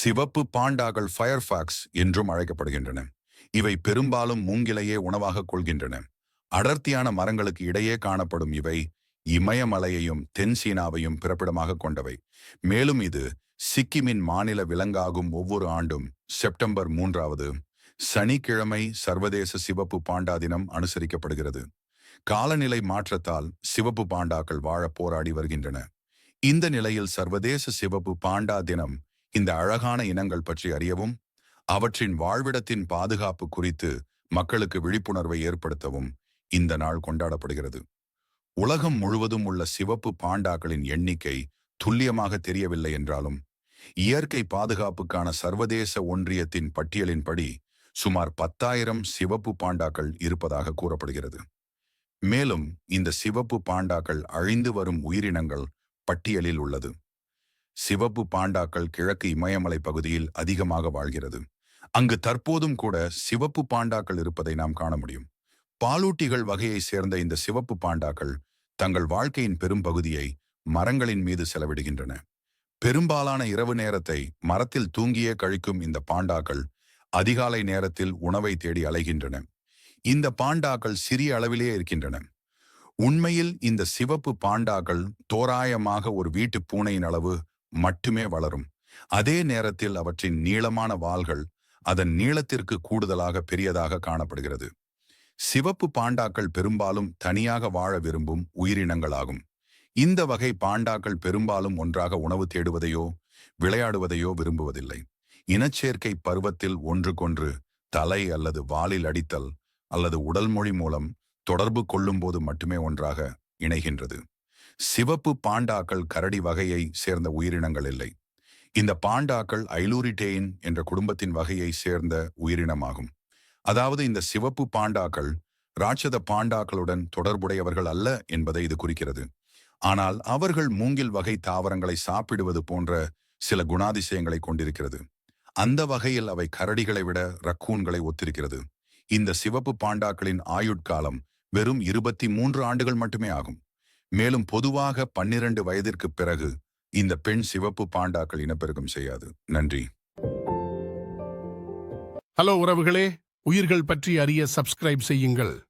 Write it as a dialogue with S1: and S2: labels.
S1: சிவப்பு பாண்டாக்கள் ஃபயர்ஃபாக்ஸ் என்றும் அழைக்கப்படுகின்றன. இவை பெரும்பாலும் மூங்கிலையே உணவாக கொள்கின்றன. அடர்த்தியான மரங்களுக்கு இடையே காணப்படும் இவை இமயமலையையும் தென் சீனாவையும் பிறப்பிடமாக கொண்டவை. மேலும் இது சிக்கிமின் மாநில விலங்காகும் ஒவ்வொரு ஆண்டும் செப்டம்பர் மூன்றாவது சனிக்கிழமை சர்வதேச சிவப்பு பாண்டா தினம் அனுசரிக்கப்படுகிறது. காலநிலை மாற்றத்தால் சிவப்பு பாண்டாக்கள் வாழ போராடி வருகின்றன. இந்த நிலையில் சர்வதேச சிவப்பு பாண்டா தினம் இந்த அழகான இனங்கள் பற்றி அறியவும் அவற்றின் வாழ்விடத்தின் பாதுகாப்பு குறித்து மக்களுக்கு விழிப்புணர்வை ஏற்படுத்தவும் இந்த நாள் கொண்டாடப்படுகிறது. உலகம் முழுவதும் உள்ள சிவப்பு பாண்டாக்களின் எண்ணிக்கை துல்லியமாக தெரியவில்லை என்றாலும் இயற்கை பாதுகாப்புக்கான சர்வதேச ஒன்றியத்தின் பட்டியலின்படி சுமார் பத்தாயிரம் சிவப்பு பாண்டாக்கள் இருப்பதாக கூறப்படுகிறது. மேலும் இந்த சிவப்பு பாண்டாக்கள் அழிந்து வரும் உயிரினங்கள் பட்டியலில் உள்ளது. சிவப்பு பாண்டாக்கள் கிழக்கு இமயமலை பகுதியில் அதிகமாக வாழ்கிறது. அங்கு தற்போதும் கூட சிவப்பு பாண்டாக்கள் இருப்பதை நாம் காண முடியும். பாலூட்டிகள் வகையை சேர்ந்த இந்த சிவப்பு பாண்டாக்கள் தங்கள் வாழ்க்கையின் பெரும் பகுதியை மரங்களின் மீது செலவிடுகின்றன. பெரும்பாலான இரவு நேரத்தை மரத்தில் தூங்கியே கழிக்கும் இந்த பாண்டாக்கள் அதிகாலை நேரத்தில் உணவை தேடி அலைகின்றன. இந்த பாண்டாக்கள் சிறிய அளவிலேயே இருக்கின்றன. உண்மையில் இந்த சிவப்பு பாண்டாக்கள் தோராயமாக ஒரு வீட்டு பூனையின் அளவு மட்டுமே வளரும். அதே நேரத்தில் அவற்றின் நீளமான வாள்கள் அதன் நீளத்திற்கு கூடுதலாக பெரியதாக காணப்படுகிறது. சிவப்பு பாண்டாக்கள் பெரும்பாலும் தனியாக வாழ விரும்பும் உயிரினங்களாகும். இந்த வகை பாண்டாக்கள் பெரும்பாலும் ஒன்றாக உணவு தேடுவதையோ விளையாடுவதையோ விரும்புவதில்லை. இனச்சேர்க்கை பருவத்தில் ஒன்றுக்கொன்று தலை அல்லது வாலில் அடித்தல் அல்லது உடல் மொழி மூலம் தொடர்பு கொள்ளும்போது மட்டுமே ஒன்றாக இணைகின்றது. சிவப்பு பாண்டாக்கள் கரடி வகையை சேர்ந்த உயிரினங்கள் இல்லை. இந்த பாண்டாக்கள் ஐலூரிடேயின் என்ற குடும்பத்தின் வகையை சேர்ந்த உயிரினமாகும். அதாவது இந்த சிவப்பு பாண்டாக்கள் ராட்சத பாண்டாக்களுடன் தொடர்புடையவர்கள் அல்ல என்பதை இது குறிக்கிறது. ஆனால் அவர்கள் மூங்கில் வகை தாவரங்களை சாப்பிடுவது போன்ற சில குணாதிசயங்களை கொண்டிருக்கிறது. அந்த வகையில் அவை கரடிகளை விட ரக்கூன்களை ஒத்திருக்கிறது. இந்த சிவப்பு பாண்டாக்களின் ஆயுட்காலம் வெறும் இருபத்தி மூன்று ஆண்டுகள் மட்டுமே ஆகும். மேலும் பொதுவாக பன்னிரண்டு வயதிற்கு பிறகு இந்த பெண் சிவப்பு பாண்டாக்கள் இனப்பெருக்கம் செய்யாது. நன்றி.
S2: ஹலோ உறவுகளே உயிர்கள் பற்றி அறிய சப்ஸ்கிரைப் செய்யுங்கள்.